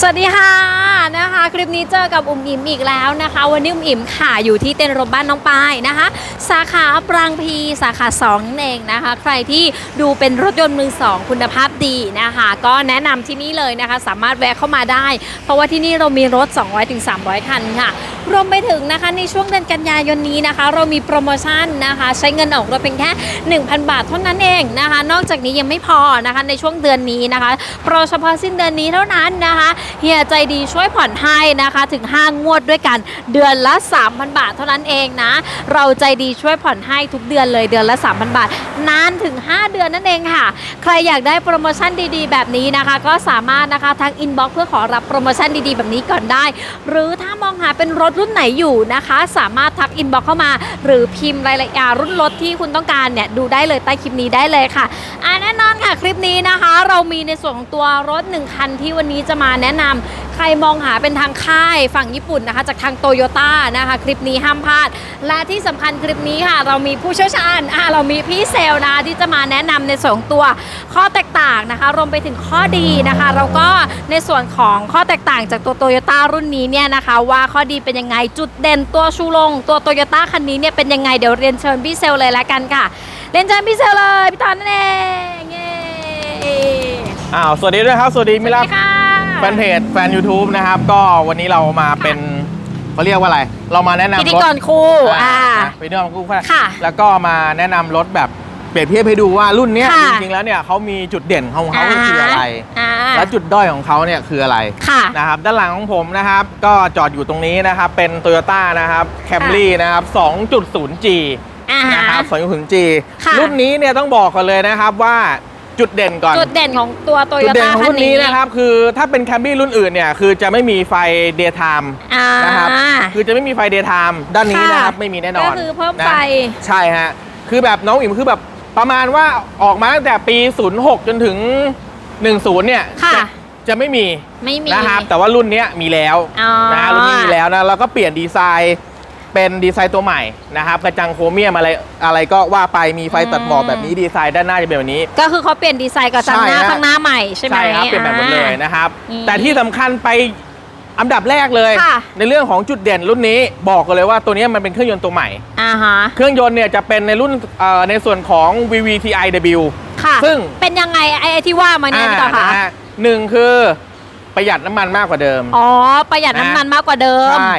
สวัสดีค่ะนะคะ คลิปนี้เจอกับอุ่มอิ่มอีกแล้วนะคะ วันนี้อุ่มอิ่มค่ะอยู่ที่เต้นรถบ้านน้องปายนะคะ สาขาปรางพีสาขา2นั่นเองนะคะ ใครที่ดูเป็นรถยนต์มือสองคุณภาพดีนะคะ ก็แนะนำที่นี่เลยนะคะ สามารถแวะเข้ามาได้ เพราะว่าที่นี่เรามีรถ 200-300 คันค่ะ รวมไปถึงนะคะในช่วงเดือนกันยายนนี้นะคะ เรามีโปรโมชั่นนะคะ ใช้เงินออกรถเพียงแค่ 1,000 บาทเท่านั้นเองนะคะ นอกจากนี้ยังไม่พอนะคะในช่วงเดือนนี้นะคะโปรเฉพาะสิ้นเดือนนี้เท่านั้นนะคะเฮียใจดีช่วยผ่อนให้นะคะถึง5งวดด้วยกันเดือนละ 3,000 บาทเท่านั้นเองนะเราใจดีช่วยผ่อนให้ทุกเดือนเลยเดือนละ 3,000 บาท นานถึง 5 เดือนนั่นเองค่ะ ใครอยากได้โปรโมชั่นดีๆ แบบนี้นะคะ ก็สามารถนะคะทักอินบ็อกซ์เพื่อขอรับโปรโมชั่นดีๆ แบบนี้ก่อนได้ หรือถ้ามองหาเป็นรถรุ่นไหนอยู่นะคะ สามารถทักอินบ็อกเข้ามา หรือพิมพ์รายละเอียดรุ่นรถที่คุณต้องการเนี่ยดูได้เลยใต้คลิปนี้ได้เลยค่ะอ่าแน่นอนค่ะคลิปนี้นะคะ เรามีในส่วนของตัวรถ 1 คันที่วันนี้จะมาแนะนำใครมองหาเป็นทางค่ายฝั่งญี่ปุ่นนะคะ จากทางโตโยต้านะคะ คลิปนี้ห้ามพลาด และที่สำคัญคลิปนี้ค่ะ เรามีผู้เชี่ยวชาญอ่าเรามีพี่เซลนะที่จะมาแนะนำในส่วนของตัวข้อแตกต่างนะคะ รวมไปถึงข้อดีนะคะแล้วก็ในส่วนของข้อแตกต่างจากตัวโตโยต้ารุ่นนี้เนี่ยนะคะ ว่าข้อดีเป็นยังไงจุดเด่นตัวชูโรงตัวโตโยต้าคันนี้เนี่ยเป็นยังไงเดี๋ยวเรียนเชิญพี่เซลลเลยละกันค่ะ เรียนเชิญพี่เซลลเลยพี่ตอนนั่นเองเย้อ้าวสวัสดีด้วยครับสวัสดีมิสลาวัสดีค่ะแฟนเพจแฟน YouTube นะครับ ก็วันนี้เรามาเป็นเขาเรียกว่าอะไร เรามาแนะนำรถพิธีกรคู่อ่าไปเรื่องคู่ค่ะ แล้วก็มาแนะนำรถแบบ เปรียบเทียบให้ดูว่ารุ่นเนี้ยค่ะจริงๆแล้วเนี่ยเขามีจุดเด่นของเขาคืออะไร อ่า และจุดด้อยของเขาเนี่ยคืออะไรค่ะ นะครับด้านหลังของผมนะครับ ก็จอดอยู่ตรงนี้นะครับ เป็น Toyota นะครับ Camry นะครับ 2.0G อ่าฮะนะครับ 2.0G ค่ะ รุ่นนี้เนี่ยต้องบอกก่อนเลยนะครับว่าจุดเด่นก่อน จุดเด่นของตัวโตโยจุดเด่นต้าของคันรุ่นนี้นี้นะครับ คือถ้าเป็นแคมรี่รุ่นอื่นเนี่ยคือจะไม่มีไฟ daytime อ่า นะครับ คือจะไม่มีไฟ daytime ด้านนี้นะครับไม่มีแน่นอนก็คือเพิ่มนะไฟใช่ฮะ คือแบบน้องอิมคือแบบ ประมาณว่าออกมาตั้งแต่ปี 06 จนถึง 10 เนี่ยค่ะ จะจะไม่มีไม่มี นะครับแต่ว่ารุ่นเนี้ยมีแล้วอ๋อนะรุ่นนี้มีแล้วนะแล้วก็เปลี่ยนดีไซน์เป็นดีไซน์ตัวใหม่นะครับกระจังโครเมียมอะไรอะไรก็ว่าไปมีไฟตัดหมอกแบบนี้ดีไซน์ด้านหน้าจะเป็นแบบนี้ ก็คือเขาเปลี่ยนดีไซน์กับจังหน้าใช่ฮะ ข้างหน้าใหม่ใช่ไหมใช่ครับเป็นแบบหมดเลยนะครับ อืมแต่ที่สำคัญไป อันดับแรกเลย ค่ะ ในเรื่องของจุดเด่นรุ่นนี้บอกกันเลยว่าตัวนี้มันเป็นเครื่องยนต์ตัวใหม่ อ่าฮะเครื่องยนต์เนี่ยจะเป็นในรุ่นเอ่อในส่วนของ VVTiW ค่ะ ซึ่ง เป็นยังไงไอ้ไอ้ที่ว่ามาเนี่ยพี่ต่อคะนะฮะหนึ่งคือประหยัดน้ำมันมากกว่าเดิม อ๋อ ประหยัดน้ำมันมากกว่าเดิม ใช่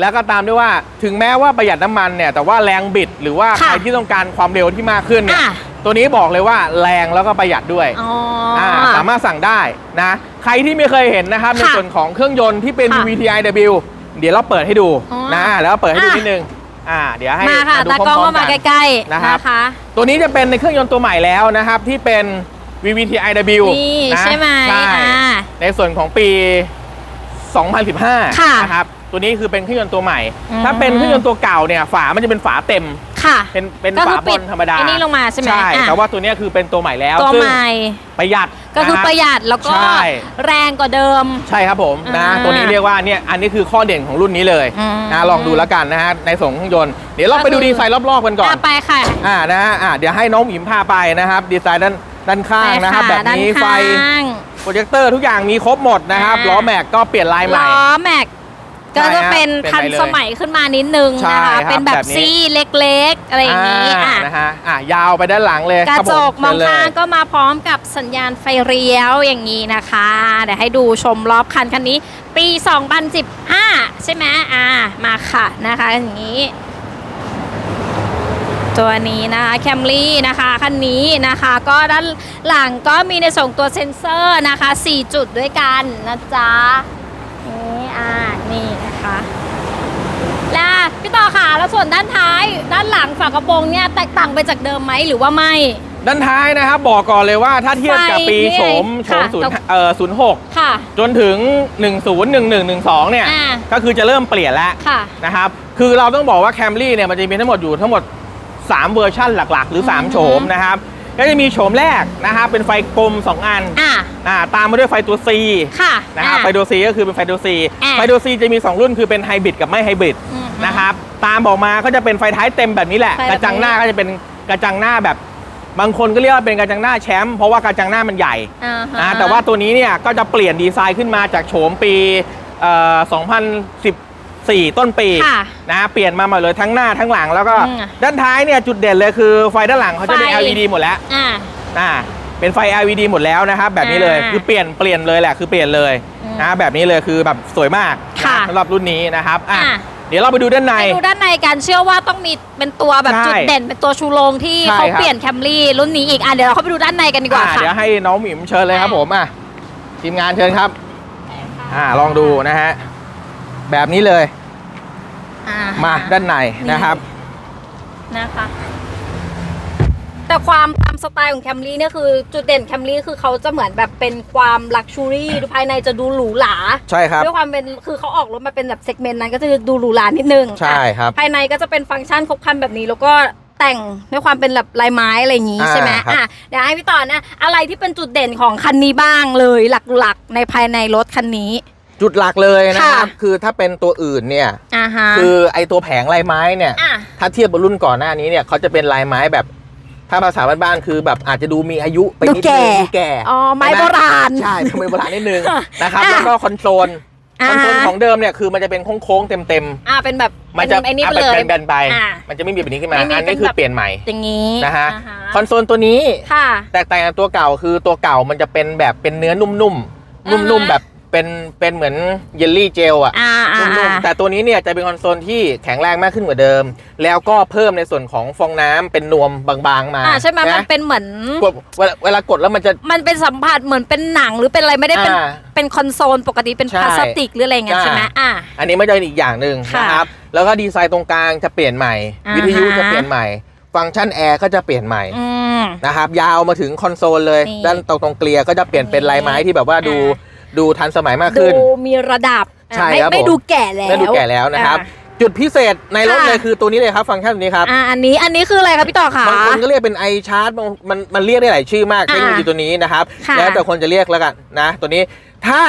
แล้วก็ตามด้วยว่าถึงแม้ว่าประหยัดน้ำมันเนี่ย แต่ว่าแรงบิดหรือว่าค่ะใครที่ต้องการความเร็วที่มากขึ้นเนี่ย อะ ตัวนี้บอกเลยว่าแรงแล้วก็ประหยัดด้วยอ๋ออาสามารถสั่งได้นะ ใครที่ไม่เคยเห็นนะครับในค่ะส่วนของเครื่องยนต์ที่เป็น ค่ะ VVTiW เดี๋ยวเราเปิดให้ดูอ๋อนะแล้วก็เปิดให้ดูอะ นิดนึงอ่าเดี๋ยวให้มาค่ะ ดูตากล้องพร้ก็อมๆมากัน ใกล้ๆนะครับนะคะตัวนี้จะเป็นในเครื่องยนต์ตัวใหม่แล้วนะครับ ที่เป็น VVTiW นี่นะใช่ไหมใช่อ่าในส่วนของปี 2015 ค่ะ นะครับ ตัวนี้คือเป็นเครื่องยนต์ตัวใหม่ อืม ถ้าเป็นเครื่องยนต์ตัวเก่าเนี่ยฝามันจะเป็นฝาเต็ม ค่ะเป็นเป็นก็คืฝาอบปิอดลธรรมดาไอ้นี่ลงมาใช่ไหมใช่อะแต่ว่าตัวเนี้ยคือเป็นตัวใหม่แล้วตัวซึ่งใหม่ประหยัดก็คือนะฮประหยัดแล้วก็ใช่ แรงกว่าเดิม ใช่ครับผมนะอ่าตัวนี้เรียกว่าเนี่ยอันนี้คือข้อเด่นของรุ่นนี้เลยอืมนะลองดูแล้วกันนะฮะในส่วนของเครื่องยนต์เดี๋ยวเราไปดูก็คือ ดีไซน์รอบๆกันก่อน อะไปค่ะ อ่านะฮะอ่าเดี๋ยวให้น้องหมิมพาไปนะครับ ดีไซน์ด้านด้านข้างนะครับไปแบบนี้ด้าไฟข้าง โปรเจคเตอร์ทุกอย่างมีครบหมดนะครับอ่า ล้อแม็กก็เปลี่ยนลายใหม่ ล้อแม็ก ก็ใช่จะฮะเป็นเป็นทันไปเลยสมัยขึ้นมานิดนึงใช่นะคะครับเป็นแบบแบบนี้ซี่เล็กๆ อะไรอย่างนี้อ่าอะนะฮะอะยาวไปด้านหลังเลยกระคบผจกมองเชิญเลยข้างก็มาพร้อมกับสัญญาณไฟเลี้ยวอย่างนี้นะคะ เดี๋ยวให้ดูชมรอบคันคันนี้ ปี 2015 ใช่ไหมอ่ามาค่ะนะคะอย่างนี้ตัวนี้นะคะแคมรี่นะคะคันนี้นะคะก็ด้านหลังก็มีในส่วนตัวเซ็นเซอร์นะคะ 4 จุดด้วยกันนะจ๊ะนี่อ่านี่นะคะแล้ว พี่ต่อค่ะแล้วส่วนด้านท้าย ด้านหลังฝากระโปรงเนี่ยแตกต่างไปจากเดิมไหมหรือว่าไม่ ด้านท้ายนะครับบอกก่อนเลยว่าถ้าเทียบกับปีไฟนี่โฉมโฉมค่ะศูนย์เอ่อศูนย์หกค่ะ จนถึง 101112 เนี่ย อ่า ก็คือจะเริ่มเปลี่ยนแล้วค่ะ นะครับ คือเราต้องบอกว่า Camry เนี่ยมันจะมีทั้งหมดอยู่ทั้งหมด 3 เวอร์ชั่นหลักๆ หรือ อือฮึ3โฉมนะครับ ก็จะมีโฉมแรกนะครับเป็นไฟกลม 2 อันอ่าอ่าตามมาด้วยไฟตัว C ค่ะนะครับอ่าไฟตัว C ก็คือเป็นไฟตัว C อ่า ไฟตัว C จะมี 2 รุ่นคือเป็นไฮบริดกับไม่ไฮบริด อืม นะครับ ตามบอกมาก็จะเป็นไฟท้ายเต็มแบบนี้แหละ ไฟแบบนี้ กระจังหน้าก็จะเป็นกระจังหน้าแบบ บางคนก็เรียกว่าเป็นกระจังหน้าแชมป์เพราะว่ากระจังหน้ามันใหญ่อ่าฮะ นะแต่ว่าตัวนี้เนี่ยก็จะเปลี่ยนดีไซน์ขึ้นมาจากโฉมปีเอ่อ2014 ต้นปีค่ะนะเปลี่ยนมาหมดเลยทั้งหน้าทั้งหลังแล้วก็อืมด้านท้ายเนี่ยจุดเด่นเลยคือไฟด้านหลังเขาจะเป็น ไฟ LED หมดแล้ว อ่า อ่าเป็นไฟ LED หมดแล้วนะครับ แบบนี้เลยอ่าคือเปลี่ยนเปลี่ยนเลยแหละคือเปลี่ยนเลยอืมนะแบบนี้เลยคือแบบสวยมากค่ะนะสำหรับรุ่นนี้นะครับอะอะ เดี๋ยวเราไปดูด้านใน ไปดูด้านในกันเชื่อว่าต้องมีเป็นตัวแบบใช่จุดเด่น เป็นตัวชูโรงที่ใช่เขาครับ เปลี่ยนแคมรี่รุ่นนี้อีกอะเดี๋ยวเราเข้าไปดูด้านในกันดีกว่าอะค่ะ เดี๋ยวให้น้องหมิมเชิญเลยครับผมอะทีมงานเชิญครับ อ่าลองดูนะฮะแบบนี้เลยอ่ามาด้านในนะครับ นะคะ แต่ความตาม สไตล์ของแคมรี่เนี่ยคือจุดเด่นแคมรี่คือเขาจะเหมือนแบบเป็นความลักชูรี่ภายในจะดูหรูหราใช่ครับ ด้วยความเป็นคือเขาออกรถมาเป็นแบบเซกเมนต์นั้นก็จะดูหรูหรานิดนึงใช่ครับ ภายในก็จะเป็นฟังก์ชันครบครันแบบนี้แล้วก็แต่งด้วยความเป็นแบบลายไม้อะไรอย่างนี้อ่าใช่ไหมครับอะเดี๋ยวให้พี่ต่อนะอะไรที่เป็นจุดเด่นของคันนี้บ้างเลยหลักๆ ในภายในรถคันนี้ จุดหลักเลยนะครับค่ะคือถ้าเป็นตัวอื่นเนี่ยอ่าฮะคือไอตัวแผงลายไม้เนี่ยอะถ้าเทียบกับรุ่นก่อนหน้านี้เนี่ยเขาจะเป็นลายไม้แบบ ถ้าภาษาบ้านๆคือแบบอาจจะดูมีอายุไปนิดนึงดูแก่อ๋อไม้ใช่หโบราณ ใช่เป็นไม้โบราณนิดนึงนะครับอะแล้วก็คอนโซลอ่าคอนโซลของเดิมเนี่ยคือมันจะเป็นโค้งๆเต็มอ่าเป็นแบบๆมันจะเป็ไอ้นี่ไปอะเลยเป็นแบนๆไปอ่ามันจะไม่มีแบบนี้ขึ้นมาไม่มีอันนี้เป็นคือแบบเปลี่ยนใหม่อย่างนี้นะฮะอ่าคอนโซลตัวนี้ค่ะแตกต่างจากตัวเก่าคือตัวเก่ามันจะเป็นแบบเป็นเนื้อนุ่มๆอ่าฮะนุ่มๆแบบ เป็นเป็นเหมือนเยลลี่เจลอะอ่าอ่านุ่มๆแต่ตัวนี้เนี่ยจะเป็นคอนโซลที่แข็งแรงมากขึ้นกว่าเดิม แล้วก็เพิ่มในส่วนของฟองน้ำเป็นนวมบางๆมาอ่าใช่ไหมมันนะเป็นเหมือน กดเวลาเวลากดแล้วมันจะ มันเป็นสัมผัสเหมือนเป็นหนังหรือเป็นอะไรไม่ได้เป็นอ่าเป็นคอนโซลปกติเป็นใช่พลาสติกหรืออะไรเงี้ยอ่าใช่ไหมอ่า อันนี้ไม่ใช่อีกอย่างหนึ่งค่ะนะครับ แล้วก็ดีไซน์ตรงกลางจะเปลี่ยนใหม่ อ่าฮะวิทยุจะเปลี่ยนใหม่ ฟังก์ชันแอร์ก็จะเปลี่ยนใหม่อืม นะครับ ยาวมาถึงคอนโซลเลย นี่ด้านตรงตรงเกลียร์ก็จะเปลี่ยนเป็นลายไม้ที่แบบว่าดูอ่ ดูทันสมัยมากดูขึ้นมีระดับอะใช่ไม่ครับไม่ผมดูแก่แล้วไม่ดูแก่แล้วนะครับอ่จุดพิเศษในรถค่ะเลยคือตัวนี้เลยครับฟังก์ชันตัวนี้ครับอ่าอันนี้อันนี้คืออะไรครับพี่ต่อคะบางคนก็เรียกเป็นไอชาร์จมันมันเรียกได้หลายชื่อมากอ่าเทคโนโลยีตัวนี้นะครับค่ะแล้วแต่คนจะเรียกแล้วกันนะตัวนี้ถ้า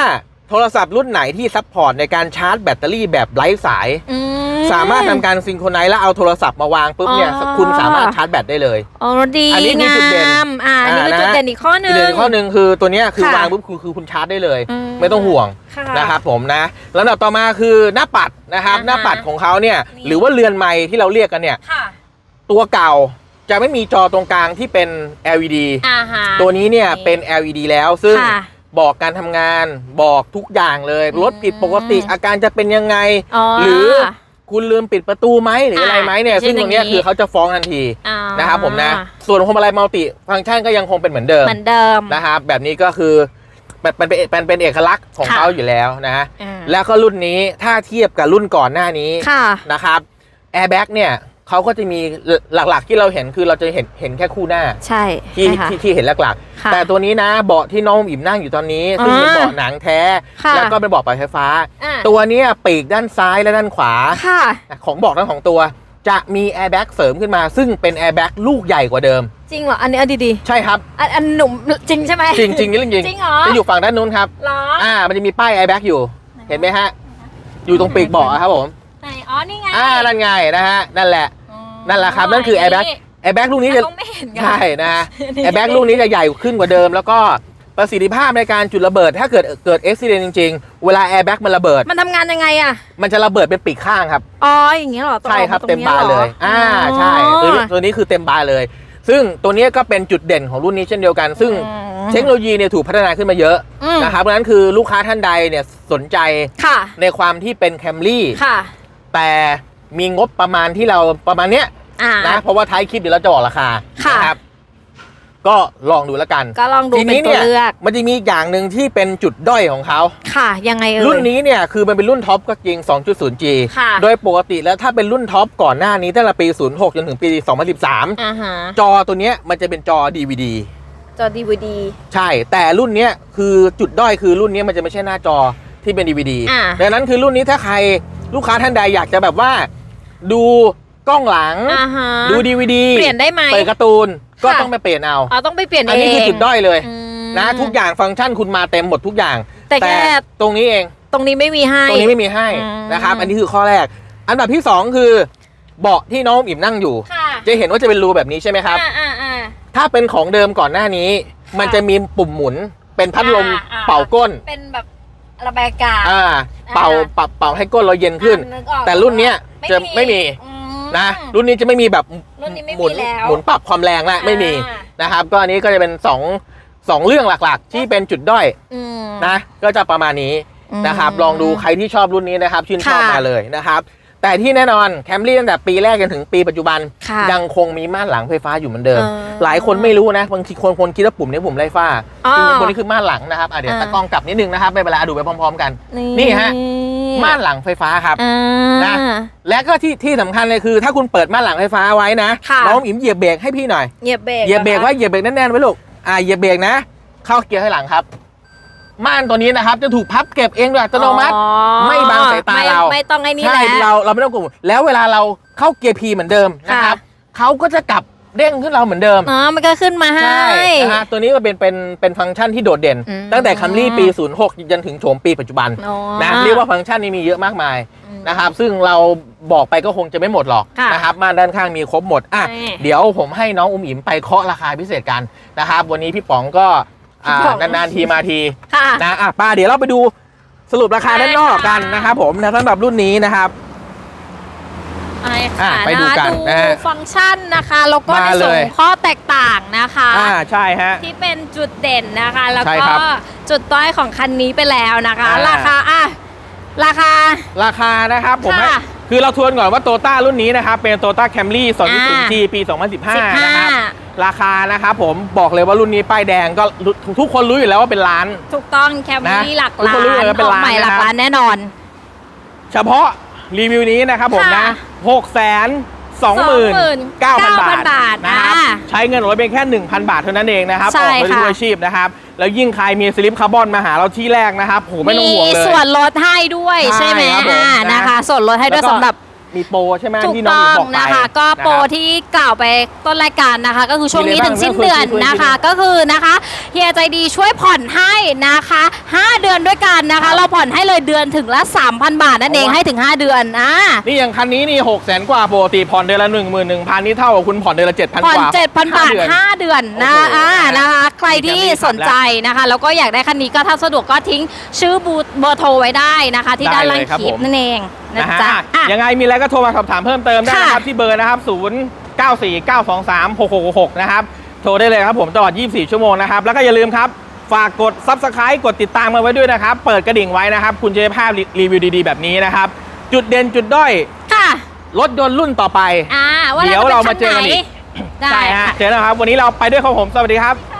โทรศัพท์รุ่นไหนที่ซัพพอร์ตในการชาร์จแบตเตอรี่แบบไร้สายอืม สามารถทำการซิงโครไนซ์แล้วเอาโทรศัพท์มาวางปุ๊บเนี่ยอ๋อ คุณสามารถชาร์จแบตได้เลย อ๋อดีอันนี้คือจุดเด่นงามอ่าอันนี้คืออ่าจุดนะ เด่นอีกข้อหนึ่งอีกหนึ่งข้อหนึ่งคือตัวเนี้ยคือค่ะ วางปุ๊บคือคือคุณชาร์จได้เลยอืมไม่ต้องห่วงค่ะ นะครับผมนะแล้วอันดับต่อมาคือหน้าปัดนะครับอ่าฮะ หน้าปัดของเขาเนี่ยนี่หรือว่าเรือนไม้ที่เราเรียกกันเนี่ย ค่ะตัวเก่าจะไม่มีจอตรงกลางที่เป็น LED อ่าฮะ ตัวนี้เนี่ยเป็น LED แล้วซึ่งค่ะ บอกการทำงานบอกทุกอย่างเลยอืมรถผิดปกติอาการจะเป็นยังไงอ๋อหรือ คุณลืมปิดประตูไหมหรืออะไรไหมเนี่ยอ่าซึ่งตรงเนี้ยเช่นอย่างนี้คือเขาจะฟ้องทันทีอ่านะครับผมนะ ส่วนพวงมาลัยมัลติฟังก์ชันก็ยังคงเป็นเหมือนเดิมเหมือนเดิมนะครับแบบนี้ก็คือมันมันเป็นมันเป็นเอกลักษณ์ของค่ะเขาอยู่แล้วนะฮะอ่าแล้วก็รุ่นนี้ถ้าเทียบกับรุ่นก่อนหน้านี้ค่ะนะครับแอร์แบ็กเนี่ย เขาก็จะมีหลักๆ ที่เราเห็นคือเราจะเห็นเห็นแค่คู่หน้า ใช่ที่ใช่ค่ะที่ที่เห็นหลักค่ะๆแต่ตัวนี้นะเบาะที่น้องอิ่มนั่งอยู่ตอนนี้ซึ่งเป็นอ่าเบาะหนังแท้ค่ะแล้วก็เป็นเบาะปรับไฟฟ้าอ่าตัวเนี้ยปีกด้านซ้ายและด้านขวาค่ะของเบอกทั้งของตัวจะมีแอร์แบ็กเสริมขึ้นมา ซึ่งเป็นแอร์แบ็กลูกใหญ่กว่าเดิม จริงเหรอ อันนี้อันดีใช่ครับๆอันอันหนุ่มจริงใช่ไหมจริงจริงนี่เรื่องจริงจริงเหรอจะอยู่ฝั่งด้านนู้นครับเหรออ่ามันจะมีป้ายแอร์แบ็กอยู่ เห็นไหมฮะ อยู่ตรงปีกเบาะครับผมไหนอ๋อนี่ไงอ่านั่นไงนะฮะนั่นแหละอืม นั่นแหละครับ นั่นคือแอร์แบ็กแอร์แบ็กลูกนี้จะต้องไม่เห็นกันใช่นะฮะนี่แอร์แบ็กลูกนี้จะใหญ่ขึ้นกว่าเดิม แล้วก็ประสิทธิภาพในการจุดระเบิด ถ้าเกิดเกิดอุบิเหตุจริง ๆ เวลาแอร์แบ็กมันระเบิด มันทำงานยังไงอะมันจะระเบิดเป็นปีกข้างครับ อ๋อ อย่างเงี้ยเหรอต้องใช่ครับออกเต็มบานเลยตรงนี้หรอ่าใช่ตัวนี้ตัวนี้คือเต็มบานเลย ซึ่งตัวนี้ก็เป็นจุดเด่นของรุ่นนี้เช่นเดียวกัน ซึ่งอืมเทคโนโลยีเนี่ยถูกพัฒนาขึ้นมาเยอะอืมนะครับเพราะฉะนั้นคือลูกค้าท่านใดเนี่ยสนใจค่ะ ในความที่เป็นแคมรี่ ค่ะ แต่มีงบประมาณที่เราประมาณเนี้ย อ่านะเพราะว่าท้ายคลิปเดี๋ยวเราจะบอกราคาค่ะ นะครับ ก็ลองดูแล้วกันก็ลองดูทีเป็นนี้ตัวเนี่ยเลือกมันจะมีอีกอย่างหนึ่งที่เป็นจุดด้อยของเขา ค่ะ ยังไงเอ่ย รุ่นนี้เนี่ยคือมันเป็นรุ่นท็อปก็จริง 2.0G ค่ะ โดยปกติแล้วถ้าเป็นรุ่นท็อปก่อนหน้านี้ตั้งแต่ปี 06 จนถึงปี 2013 อ่าฮะจอตัวเนี้ยมันจะเป็นจอ DVD จอดีวดี ใช่ แต่รุ่นเนี้ยคือจุดด้อยคือรุ่นเนี้ยมันจะไม่ใช่หน้าจอที่เป็น DVD อ่า ดังนั้นคือรุ่นนี้ถ้าใครลูกค้าท่านใดอยากจะแบบว่า ดู กล้องหลัง อ่าฮะดู DVD เปลี่ยนได้ไหม เปิดการ์ตูนก็ค่ะ ต้องไปเปลี่ยนเอา อ๋อต้องไปเปลี่ยนอันเองนี้คือจุดด้อยเลยอืมนะทุกอย่างฟังก์ชันคุณมาเต็มหมดทุกอย่างแต่แค่ตรงนี้เอง ตรงนี้ไม่มีให้ ตรงนี้ไม่มีให้อืม นะครับ อันนี้คือข้อแรก อันดับที่2คือ เบาะที่น้องอิ่มนั่งอยู่ ค่ะจะเห็นว่าจะเป็นรูแบบนี้ใช่ไหมครับ อ่าอ่าอ่า ถ้าเป็นของเดิมก่อนหน้านี้ มันจะมีปุ่มหมุน เป็นพัดลมอ่าอ่า เป่าก้นเป็นแบบระบายอากาศ อ่าเป่าเป่าเป่าให้ก้นเราเย็นขึ้น อะนึกออกแต่รุ่นเนี้ยจะไม่มีอืม นะ รุ่นนี้จะไม่มีแบบรุ่นนี้ไม่มีหมุนแล้วหมุนปรับความแรงละไม่มีอ่านะครับ ก็อันนี้ก็จะเป็นสองสองเรื่องหลักๆ ที่เป็นจุดด้อยอืมนะ ก็จะประมาณนี้อืมนะครับ ลองดูใครที่ชอบรุ่นนี้นะครับ ชื่นชอบค่ะ มาเลยนะครับ แต่ที่แน่นอนแคมรี่ตั้งแต่ปีแรกจนถึงปีปัจจุบัน ค่ะยังคงมีม่านหลังไฟฟ้าอยู่เหมือนเดิมเออหลายคนไม่รู้นะบางทีคนคนคิดว่าปุ่มนี้ปุ่มไล่ฟ้าอ๋อจริงๆปุ่มนี้คือม่านหลังนะครับอะเดี๋ยวอ่า ตะกล้องกลับนิดนึงนะครับไม่เป็นไรอะดูไปพร้อม ๆ กัน นี่ฮะ ม่านหลังไฟฟ้าครับ อ่า นะ และก็ที่ที่สำคัญเลยคือ ถ้าคุณเปิดม่านหลังไฟฟ้าไว้นะค่ะ น้องอิ๋มเหยียบเบรกให้พี่หน่อยเหยียบเบรกเหยียบเบรกหอคะไว้เหยียบเบรกแน่นๆไว้ลูกอ่าเหยียบเบรกนะ เข้าเกียร์ให้หลังครับ ม่านตัวนี้นะครับ จะถูกพับเก็บเองโดยอัตโนมัติ อ๋อไม่บังสายตาไม่เราไม่ต้องไอ้นี่ใช่แหละ เราเราไม่ต้องกลัวแล้วเวลาเราเข้าเกียร์พีเหมือนเดิมนะครับค่ะเขาก็จะกลับเด้งขึ้นเราเหมือนเดิม อ๋อมันก็ขึ้นมาให้ ใช่นะฮะตัวนี้ก็เป็นเป็นเป็นฟังก์ชันที่โดดเด่น อืม ตั้งแต่คัมรี่ปี 06 จนถึงโฉมปีปัจจุบันอ๋อ นะเรียกว่าฟังก์ชันนี้มีเยอะมากมายอืมนะครับซึ่งเราบอกไปก็คงจะไม่หมดหรอกค่ะนะครับม่านด้านข้างมีครบหมดอะนี่เดี๋ยวผมให้น้องอุ้มอิ๋มไปเคาะราคาพิเศษกันนะครับวันนี้พี่ป๋องก็ อ่าพี่ป๋องนานๆทีมาทีค่ะ นะอะป้าเดี๋ยวเราไปดูสรุปราคาด้านนอกกันนะครับผมนะสำหรับรุ่นนี้นะครับ ไอ้อะค่ะไปดูกันดูนะฮะฟังก์ชันนะคะ แล้วก็มาในส่วนเลยของข้อแตกต่างนะคะ อ่าใช่ฮะ ที่เป็นจุดเด่นนะคะ แล้วใช่ก็ครับจุดด้อยของคันนี้ไปแล้วนะคะ อ่า ราคาอะราคา ราคานะครับผมให้ค่ะคือเราทวนก่อนว่าโตต้ารุ่นนี้นะครับ เป็นโตต้าแคมรี่อ่า 2.0G ปี 2015 นะครับ15 ราคานะครับผมบอกเลยว่ารุ่นนี้ป้ายแดงก็รู้ทุกคนรู้อยู่แล้วว่าเป็นล้าน ถูกต้องแคมรี่นะหลักทุกล้าคนรู้อยู่นแล้วเป็นของใหม่ล้านหลักนะครับล้านแน่นอน เฉพาะรีวิวนี้นะครับผมนะค่ะ6แสน29,000บาทบาทนะครับอ่าใช้เงินรถเพียงแค่1,000บาทเท่านั้นเองนะครับใช่ออกไปค่ะด้วยอาชีพนะครับแล้วยิ่งใครมีสลิปคาร์บอนมาหาเราที่แรกนะครับโหไม่ต้องห่วงเลยส่วนลดให้ด้วยใช่ใช่ไหมครับผมอ่านะนะคะ ส่วนลดให้ด้วยแล้วก็สำหรับ มีโปรใช่ไหมถูกที่น้องต้หอญิงงบอกไปนะคะ ก็โปรนะครับ ที่กล่าวไปต้นรายการนะคะ ก็คือช่วงนี้มีอะไรถึงสิ้นบ้างเดือนคุยๆนะคะคุยๆก็คือนะคะเฮียใจดีช่วยผ่อนให้นะคะ 5 เดือนด้วยกันนะครัคะ บเราผ่อนให้เลยเดือนถึงละ 3,000 บาทนั่นเองโอ้ให้ถึง 5 เดือนอ่านี่อย่างคันนี้นี่หกแสนกว่าปกติผ่อนเดือนละหนึ่งหมื่นหนึ่งพันนี่เท่ากับคุณผ่อนเดือนละเจ็ดพันผ่อกน ว่า7,000 บาทห้เดือน 5 เดือนนะโอ้โหอ่านะคะ ใครที่มีแคมรี่ขับสนใจนะคะ แล้วก็อยากได้คันนี้ก็ถ้าสะดวกก็ทิ้งชื่อบูเบอร์โทรไว้ได้นะคะ ที่ด้านล่างได้เลยครับคลิปผมนั่นเองนะนะฮะจ๊ะอะอะยังไงมีอะไรก็โทรมาสอบถามเพิ่มเติมได้นะครับค่ะที่เบอร์นะครับ 0 9 4 9 2 3 6 6 6 นะครับ โทรได้เลยครับผมตลอด 24 ชั่วโมงนะครับ แล้วก็อย่าลืมครับ ฝากกด Subscribe กดติดตามมาไว้ด้วยนะครับ เปิดกระดิ่งไว้นะครับ คุณจะได้ภาพรีวิวดีๆ แบบนี้นะครับ จุดเด่นจุดด้อยค่ะรถยนต์รุ่นต่อไปอ่าว่าเดี๋ยวจะป็นเรามาเจอกันคัไหอีกได้ใช่ฮะค่ะเจอแล้วครับ วันนี้เราไปด้วยครับผม สวัสดีครับค่ะ